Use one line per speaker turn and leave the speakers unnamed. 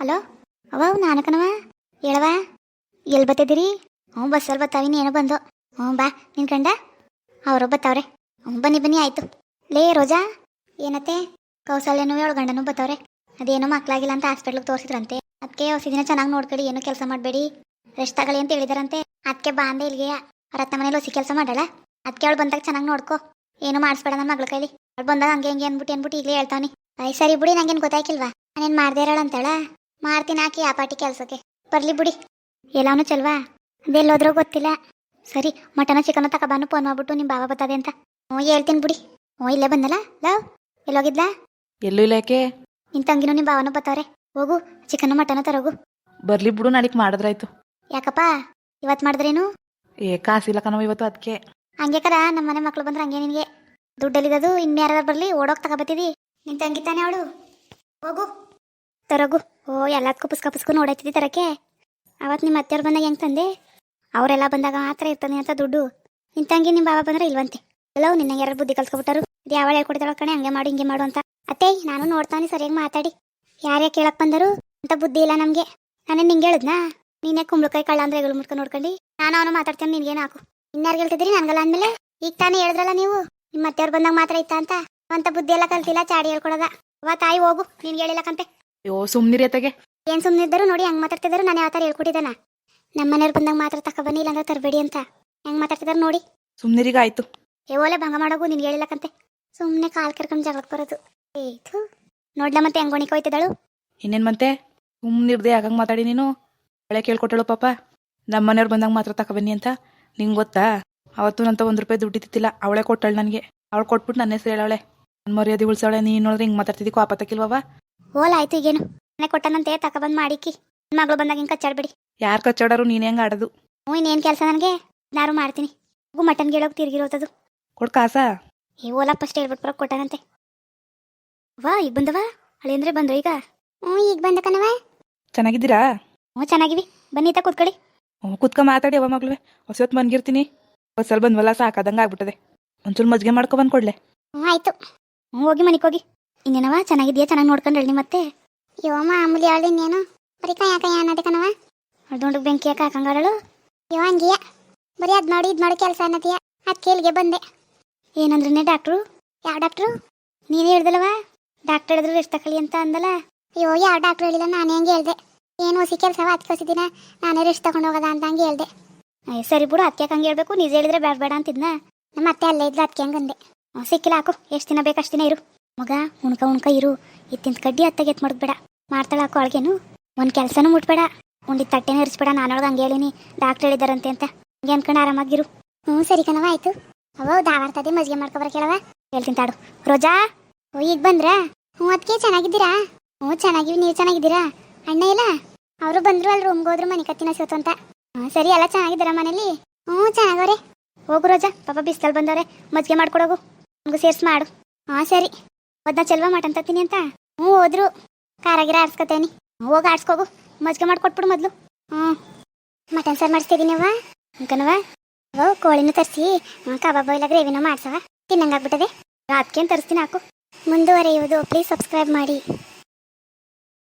Hello? ಅವ ನಾನು ಕಣವ ಹೇಳವ ಎಲ್ಲಿ ಬತ್ತಿದ್ದೀರಿ? ಹ್ಞೂ ಬಸ್ಸಲ್ಲಿ ಬತ್ತಾವಿನಿ ಏನೋ ಬಂದು. ಹ್ಞೂ ಬಾ, ನಿನ್ ಕಂಡ? ಅವರು ಬತ್ತವ್ರೆ. ಹ್ಞೂ, ಬನ್ನಿ ಬನ್ನಿ, ಆಯ್ತು. ಲೇ, ರೋಜಾ, ಏನತ್ತೆ? ಕೌಸಲ್ಯನೂ ಏಳು ಗಂಡನೂ ಬತ್ತವ್ರೆ? ಅದೇನೋ ಮಕ್ಕಳಾಗಿಲ್ಲ ಅಂತ ಹಾಸ್ಪಿಟ್ಲಿಗೆ ತೋರಿಸಿದ್ರಂತೆ. ಅದಕ್ಕೆ ಹೊಸ ದಿನ ಚೆನ್ನಾಗಿ ನೋಡ್ಕೊಳ್ಳಿ ಏನೋ ಕೆಲಸ ಮಾಡಬೇಡಿ. ರೆಸ್ಟ್ ತಗೊಳ್ಳಿ ಅಂತ ಹೇಳಿದಾರಂತೆ. ಅದಕ್ಕೆ ಬಾ ಅಂದೆ ಇಲ್ಲಿಗೆ. ಅವ್ರ ಅತ್ತ ಮನೇಲಿ ಹೊಸಿ ಕೆಲಸ ಮಾಡಲ್ಲ ಅದಕ್ಕೆ ಅವಳು ಬಂದಾಗ ಚೆನ್ನಾಗಿ ನೋಡ್ಕೊ. ಏನೂ ಮಾಡಿಸ್ಬೇಡ ನನ್ನ ಮಗಳ ಕೈಲಿ. ಅವ್ಳು ಬಂದಾಗ ಹಂಗೆ ಹಂಗೆ ಅಂದ್ಬಿಟ್ಟು ಅಂದ್ಬಿಟ್ಟು ಈಗಲೇ ಹೇಳ್ತಾವನಿ. ಐ ಸರಿ ಬಿಡಿ, ನಂಗೇನು ಗೊತ್ತಾಯ್ಕಿಲ್ವಾ? ನಾನೇನು ಮಾಡ್ದೇ ಇರೋಳು ಅಂತಾಳ? ಮಾಡ್ತೀನಿ ಹಾಕಿ ಆ ಪಾಟಿ ಕೆಲಸಕ್ಕೆ. ಬರ್ಲಿ ಬಿಡಿ. ಎಲ್ಲಾನು ಚಲ್ವಾ? ಅದೆಲ್ಲೋದ್ರೂ ಗೊತ್ತಿಲ್ಲ. ಸರಿ ಮಟನ ಚಿಕನ್ ತಗೊಬಾನು ಫೋನ್ ಮಾಡ್ಬಿಟ್ಟು ನಿಮ್ಮ ಬಾಬಾ ಬತ್ತದೆ ಅಂತ. ಹ್ಞೂ ಹೇಳ್ತೀನಿ ಬಿಡಿ. ಹ್ಞೂ ಇಲ್ಲೇ ಬಂದಲ್ಲ? ಲವ್ ಎಲ್ಲೋಗಿದ್ಲಾ?
ಎಲ್ಲೂ ಇಲ್ಲ ಯಾಕೆ?
ನಿನ್ ತಂಗಿನೂ ನಿಮ್ಮ ಭಾವನೂ ಬತ್ತವ್ರೆ. ಹೋಗು ಚಿಕನ್ ಮಟನ ತರೋಗು.
ಬರ್ಲಿ ಬಿಡು ನಾಳಿಕ್ ಮಾಡಿದ್ರಾಯ್ತು.
ಯಾಕಪ್ಪ? ಇವತ್ತು ಮಾಡಿದ್ರೇನು?
ಏ ಕಾಸಿಲ್ಲ ಕಣವ ಇವತ್ತು ಅದಕ್ಕೆ
ಹಂಗೆ ಕರ ನಮ್ಮ ಮನೆ ಮಕ್ಳು ಬಂದ್ರೆ ಹಂಗೆ ನಿನಗೆ. ದುಡ್ಡಲ್ಲಿರೋದು ಇನ್ಯಾರು ಬರಲಿ ಓಡೋಗಿ ತಗೋಬತ್ತಿದಿ ನಿನ್ ತಂಗಿ ತಾನೆ ಅವಳು. ಹೋಗು. ತರೋಗು. ಓ ಎಲ್ಲದಕ್ಕೂ ಪುಸ್ಕ ಪುಸ್ಕು ನೋಡೈತಿದ್ದಿ ತರಕ್ಕೆ. ಅವತ್ತು ನಿಮ್ಮ ಅತ್ತೆಯವ್ರು ಬಂದಾಗ ಹೆಂಗ್ ತಂದೆ? ಅವರೆಲ್ಲ ಬಂದಾಗ ಮಾತ್ರ ಇರ್ತಾನೆ ಅಂತ ದುಡ್ಡು. ನಿಂತಂಗಿ ತಂಗಿ ನಿಮ್ಮ ಬಾಬಾ ಬಂದ್ರೆ ಇಲ್ವಂತೆ. ಎಲ್ಲೋ ನಿನ್ನ ಯಾರು ಬುದ್ಧಿ ಕಲ್ಸ್ಕೊಬಿಟ್ಟಾರು ಇದು ಯಾವಳು ಹೇಳ್ಕೊಡ್ತಾಳ ಕಣೆ, ಹಂಗೆ ಮಾಡು, ಹಿಂಗೆ ಮಾಡು ಅಂತ. ಅತ್ತೆ, ನಾನು ನೋಡ್ತಾನೆ ಸರಿಯಾಗಿ ಮಾತಾಡಿ. ಯಾರ್ಯಾರು ಕೇಳಕ್ ಬಂದರು? ಅಂತ ಬುದ್ಧಿ ಇಲ್ಲ ನಮಗೆ. ನಾನೇ ನಿಂಗೆ ಹೇಳಿದ್ನಾ? ನೀನೇ ಕುಂಬಳಕಾಯಿ ಕಳ್ಳ ಅಂದ್ರೆ ಹೆಗಲು ಮುಟ್ಕೊಂಡು ನೋಡ್ಕೊಂಡು. ನಾನು ಅವನು ಮಾತಾಡ್ತೇನೆ, ನಿನ್ಗೇನು ಹಾಕು. ಇನ್ಯಾರು ಹೇಳ್ತಿದ್ರಿ ನಂಗಲ್ಲ ಅಂದ್ಮೇಲೆ? ಈಗ ತಾನೇ ಹೇಳಿದ್ರಲ್ಲ ನೀವು? ನಿಮ್ಮ ಅತ್ತೆಯವ್ರು ಬಂದಾಗ ಮಾತ್ರ ಇತ್ತ ಅಂತ? ಅಂತ ಬುದ್ಧಿ ಎಲ್ಲ ಕಲ್ತಿಲ್ಲ, ಚಾಡಿ ಹೇಳ್ಕೊಡೋದ. ಅವ ತಾಯಿ ಹೋಗು ನಿನ್ಗೆ ಹೇಳಿಲ್ಲಕಂತೆ
ಅಯ್ಯೋ ಸುಮ್ನಿರಿ ಅತ್ತಗೆ.
ಏನ್ ಸುಮ್ಮನೆ ಇದ್ದರು ನೋಡಿ ಹೆಂಗ್ ಮಾತಾಡ್ತಿದ್ರು ನಾನು ಯಾವ ಥರ ಹೇಳ್ಕೊಟ್ಟಿದ್ದಾನ. ನಮ್ಮ ಮನೆಯವ್ರು ಬಂದಾಗ ಮಾತ್ರ ತಗೊಬನ್ನಿ ಇಲ್ಲಾಂದ್ರೆ ತರಬೇಡಿ ಅಂತ. ಹೆಂಗ್ ಮಾತಾಡ್ತಿದಾರ ನೋಡಿ.
ಸುಮ್ನಿರಿಗ ಆಯ್ತು.
ಏ ಓಲೆ ಭಂಗ ಮಾಡೋಗು ನಿನ್ಗೆ ಹೇಳಿಲ್ಲಕಂತೆ ಸುಮ್ನೆ ಕಾಲ್ ಕರ್ಕೊಂಡು ಜಗಳಕ್ಕೆ ಬರೋದು. ಏತು ನೋಡ್ಲ ಮತ್ತೆ ಹೆಂಗ್ ಗೊಣಿಕ್ ಹೋಯ್ತಿದ್ದಾಳು
ಇನ್ನೇನ್ ಮತ್ತೆ ಸುಮ್ನಿರ್ದೆ ಆಗಂಗ್ ಮಾತಾಡಿ ನೀನು. ಒಳ್ಳೆ ಕೇಳ್ಕೊಟ್ಟಳು ಪಾಪ. ನಮ್ಮ ಮನೆಯವ್ರು ಬಂದಾಗ ಮಾತ್ರ ಬನ್ನಿ ಅಂತ. ನಿಂಗ್ ಗೊತ್ತಾ? ಅವತ್ತು ನಂತ ಒಂದ್ ರೂಪಾಯಿ ದುಡ್ಡಿ ತಿತ್ತಿಲ್ಲ ಅವಳೆ ಕೊಟ್ಟಳು ನನಗೆ. ಅವಳು ಕೊಟ್ಬಿಟ್ಟು ನನ್ನ ಹೆಸರು ಹೇಳವಳೆ. ನನ್ನ ಮರ್ಯಾದೆ ಉಳ್ಸವಳೆ. ನೀನು ನೋಡಿದ್ರೆ ಹಿಂಗೆ ಮಾತಾಡ್ತಿದ್ದಿ ಕೋಪತ್ತಕ್ಕಿಲ್ವವ
ಓಲ್ ಆಯ್ತು ಈಗೇನು. ಮನೆ ಕೊಟ್ಟನಂತೆ ಬಂದ್ ಮಾಡಿಕ್ಕಿ ಮಗಳು ಬಂದಾಗ ಹಿಂಗೆ ಕಚ್ಚಾಡ್ಬಿಡಿ
ಯಾರು ಕಚ್ಚಾಡೋರು ನೀನು ಹೆಂಗೆ ಆಡೋದು?
ಹ್ಞೂ ಇನ್ನೇನು ಕೆಲಸ ನನಗೆ? ನಾರು ಮಾಡ್ತೀನಿ. ಹೂ ಮಟನ್ ಗಿಡೋಗಿ ತಿರ್ಗಿರೋತದು
ಕೊಡ್ ಕಾಸ?
ಏ ಓಲಪ್ಪ ಫಸ್ಟ್ ಹೇಳ್ಬಿಟ್ಟು ಬರೋ ಕೊಟ್ಟಾನಂತೆ. ವಾ ಈಗ ಬಂದವ? ಅಂದ್ರೆ ಬಂದ್ರು ಈಗ? ಹ್ಞೂ ಈಗ ಬಂದ ಕಣವ
ಚೆನ್ನಾಗಿದ್ದೀರಾ?
ಹ್ಞೂ ಚೆನ್ನಾಗಿವಿ. ಬನ್ನಿ ತ ಕೂತ್ಕೊಳ್ಳಿ.
ಹ್ಞೂ ಕುತ್ಕ ಮಾತಾಡಿ ಅವ ಮಗ್ಳುವೆ. ಹೊಸತ್ ಮನ್ಗಿರ್ತೀನಿ ಹೊಸಲ್ ಬಂದ್ವಲ್ಲ ಸಾಕಾದಂಗೆ ಆಗ್ಬಿಟ್ಟದೆ. ಒಂಚೂರು ಮಜ್ಜಿಗೆ ಮಾಡ್ಕೊ ಬಂದ್ ಕೊಡ್ಲೆ
ಹ್ಞೂ ಆಯ್ತು. ಹ್ಞೂ ಹೋಗಿ ಮನಿಗೆ ಹೋಗಿ. ಇನ್ನೇನವ ಚೆನ್ನಾಗಿದ್ಯಾ? ಚೆನ್ನಾಗಿ ನೋಡ್ಕೊಂಡು ಹೇಳಿ ಮತ್ತೆ. ಯೋ ಮಾಮೂಲಿ ಅವಳು ಇನ್ನೇನು? ಬರೀ ಕೈ ಕೈ ಅನ್ನದೆ ಕಣವ ಅಡ್ಕೊಂಡು ಬೆಂಕಿ ಯಾಕೆ ಹಾಕಂಗಾರಳು ಯೋ ಹಂಗಿಯ. ಬರೀ ಅದ್ ನೋಡಿ ಇದ್ ನೋಡಿ ಕೆಲಸ ಅನ್ನತಿಯ? ಅದ್ ಕೇಳಿಗೆ ಬಂದೆ. ಏನಂದ್ರೇ ಡಾಕ್ಟ್ರು? ಯಾವ ಡಾಕ್ಟ್ರು? ನೀನೇ ಹೇಳ್ದಲ್ವ ಡಾಕ್ಟರ್ ಹೇಳಿದ್ರು ರೆಸ್ಟ್ ತಕೊಳ್ಳಿ ಅಂತ ಅಂದಲ್ಲ? ಅಯ್ಯೋ ಯಾವ ಡಾಕ್ಟ್ರು ಹೇಳಿಲ್ಲ ನಾನೇ ಹಂಗೆ ಹೇಳ್ದೆ. ಏನು ಹೊಸಿ ಕೆಲಸ ಹತ್ಕೊಸಿ ದಿನ ನಾನೇ ರೆಸ್ಟ್ ತಗೊಂಡು ಹೋಗೋದ ಅಂತ ಹಂಗೆ ಹೇಳ್ದೆ. ಅಯ್ಯ ಸರಿ ಬಿಡು ಅದಕ್ಕೆ ಹಂಗೆ ಹೇಳ್ಬೇಕು? ನಿಜ ಹೇಳಿದ್ರೆ ಬೇಡ ಬೇಡ ಅಂತಿದ್ನ? ನಮ್ಮ ಅತ್ತೆ ಅಲ್ಲೇ ಇದ್ಲು ಅದಕ್ಕೆ ಹಂಗಂದೆ. ಸಿಕ್ಕಿಲ್ಲ ಹಾಕು. ಎಷ್ಟು ದಿನ ಬೇಕು ಅಷ್ಟು ದಿನ ಇರು. ಮಗ, ಉಣ್ಕ ಉಣ್ಕ, ಇರು. ಇತ್ತಿಂದ ಕಡ್ಡಿ ಅತ್ತಗೆ ಮಾಡ್ಬೇಡ ಮಾಡ್ತಾಳ ಹಾಕೋ ಅಳ್ಗೇನು? ಒಂದು ಕೆಲಸನೂ ಮುಟ್ಬೇಡ. ಉಂಡಿ ತಟ್ಟೆನೂ ಇರಿಸ್ಬೇಡ. ನಾನೊಳಗೆ ಹಂಗೆ ಹೇಳಿನಿ. ಡಾಕ್ಟರ್ ಹೇಳಿದಾರಂತೆ ಅಂತ ಹಂಗೆ ಅನ್ಕೊಂಡು ಆರಾಮಾಗಿರು. ಹ್ಞೂ, ಸರಿ ಕಣವ ಆಯ್ತು. ಅವ ದಾವಾರ್ತದೆ ಮಜ್ಗೆ ಮಾಡ್ಕೊಬರ ಕೇಳವ ಹೇಳ್ತೀನಿ ತಾಡು. ರೋಜಾ, ಓ, ಈಗ ಬಂದ್ರಾ? ಹ್ಞೂ ಅದಕ್ಕೆ ಚೆನ್ನಾಗಿದ್ದೀರಾ? ಹ್ಞೂ, ಚೆನ್ನಾಗಿವಿ, ನೀವು ಚೆನ್ನಾಗಿದ್ದೀರಾ? ಅಣ್ಣ ಇಲ್ಲ? ಅವರು ಬಂದ್ರು, ಅಲ್ಲಿ ರೂಮ್ಗೆ ಹೋದ್ರು ಮನೆ ಕತ್ತಿನ ಸೋತು ಅಂತ. ಹಾಂ ಸರಿ, ಎಲ್ಲ ಚೆನ್ನಾಗಿದ್ದೀರಾ ಮನೇಲಿ? ಹ್ಞೂ ಚೆನ್ನಾಗವ್ರೆ ಹೋಗು ರೋಜಾ, ಪಾಪ ಬಿಸ್ತಲ್ ಬಂದವ್ರೆ. ಮಜ್ಜಿಗೆ ಮಾಡ್ಕೊಡೋಗು. ನಮಗೂ ಸೇರ್ಸಿ ಮಾಡು. ಹಾಂ ಸರಿ. ಒದ್ನ ಚೆಲ್ವ ತತ್ತೀನಿ ಅಂತ ಹ್ಞೂ, ಹೋದ್ರು. ಕಾರಾಗಿರ ಆಡ್ಸ್ಕೊತೇನಿ. ಹೋಗಿ ಆಡ್ಸ್ಕೋಗು. ಮಜ್ಜಿಗೆ ಮಾಡ್ಕೊಟ್ಬಿಡು ಮೊದಲು. ಹ್ಞೂ. ಮಟನ್ ಸಾರು ಮಾಡಿಸ್ತಿದ್ದೀನಿ ಅವ್ವ. ಅಂಕನವ ಓ, ಕೋಳಿನೂ ತರಿಸಿ. ಕಬಾಬ್ ಇಲ್ಲ, ಗ್ರೇವಿನೂ ಮಾಡ್ಸವ ತಿನ್ನಂಗಾಗ್ಬಿಟ್ಟದೆ. ಅದಕ್ಕೇನು ತರಿಸ್ತೀನಿ ಹಾಕು. ಮುಂದುವರೆಯುವುದು. ಪ್ಲೀಸ್ ಸಬ್ಸ್ಕ್ರೈಬ್ ಮಾಡಿ.